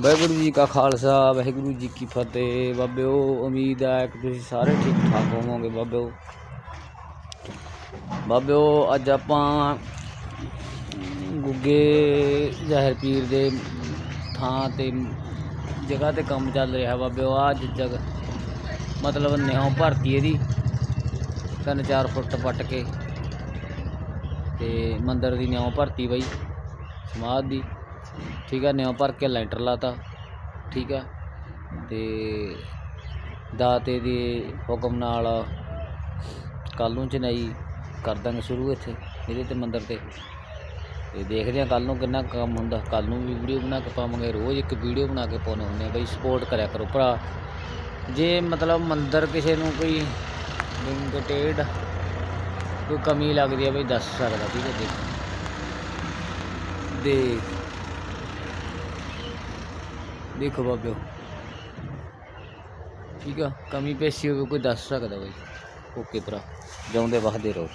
ਵਾਹਿਗੁਰੂ ਜੀ ਕਾ ਖਾਲਸਾ, ਵਾਹਿਗੁਰੂ ਜੀ ਕੀ ਫਤਿਹ। ਬਾਬਿਓ, ਉਮੀਦ ਹੈ ਕਿ ਤੁਸੀਂ ਸਾਰੇ ਠੀਕ ਠਾਕ ਹੋਵੋਗੇ ਬਾਬਿਓ। ਬਾਬਿਓ, ਅੱਜ ਆਪਾਂ ਗੁੱਗੇ ਜ਼ਹਿਰ ਪੀਰ ਦੇ ਥਾਂ ਤੇ ਜਗ੍ਹਾ ਤੇ ਕੰਮ ਚੱਲ ਰਿਹਾ ਬਾਬਿਓ, ਆ ਜਗ ਮਤਲਬ ਨਿਉ ਭਰਤੀ ਇਹਦੀ। ਤਿੰਨ ਚਾਰ ਫੁੱਟ ਪੱਟ ਕੇ। ਤੇ ਮੰਦਰ ਦੀ ਨਿਉ ਭਰਤੀ ਬਈ, ਸਮਾਧ ਦੀ। ਠੀਕ ਆ, ਨਿਉ ਭਰ ਕੇ ਲੈਂਟਰ ਲਾਤਾ, ਠੀਕ ਆ। ਤੇ ਦਾਤੇ ਦੇ ਹੁਕਮ ਨਾਲ ਕੱਲ ਨੂੰ ਚਨਾਈ ਕਰ ਦਾਂਗੇ ਸ਼ੁਰੂ ਇੱਥੇ, ਇਹਦੇ ਤੇ ਮੰਦਰ ਤੇ। ਤੇ ਦੇਖਦੇ ਆ ਕੱਲ ਨੂੰ ਕਿੰਨਾ ਕੁ ਕੰਮ ਹੁੰਦਾ ਕੱਲ ਨੂੰ ਵੀ ਵੀਡੀਓ ਬਣਾ ਕੇ ਪਾਵਾਂਗੇ, ਰੋਜ਼ ਇੱਕ ਵੀਡੀਓ ਬਣਾ ਕੇ ਪਾਉਣੇ ਹੁੰਦੇ ਆ, ਬਈ ਸਪੋਰਟ ਕਰਿਆ ਕਰੋ ਭਰਾ। ਜੇ ਮਤਲਬ ਮੰਦਰ ਕਿਸੇ ਨੂੰ ਕੋਈ ਲਿੰਕਟੇਡ ਕੋਈ ਕਮੀ ਲੱਗਦੀ ਹੈ ਬਈ ਦੱਸ ਸਕਦਾ, ਠੀਕ ਹੈ ਦੇਖ ਦੇ ਦੇਖੋ ਬਾਬਿਓ ਠੀਕ ਆ? ਕਮੀ ਪੇਸ਼ੀ ਹੋਵੇ, ਕੋਈ ਦੱਸ ਸਕਦਾ ਬਈ। ਓਕੇ ਭਰਾ। ਜਾਉਂਦੇ ਵਸਦੇ ਰਹੋ।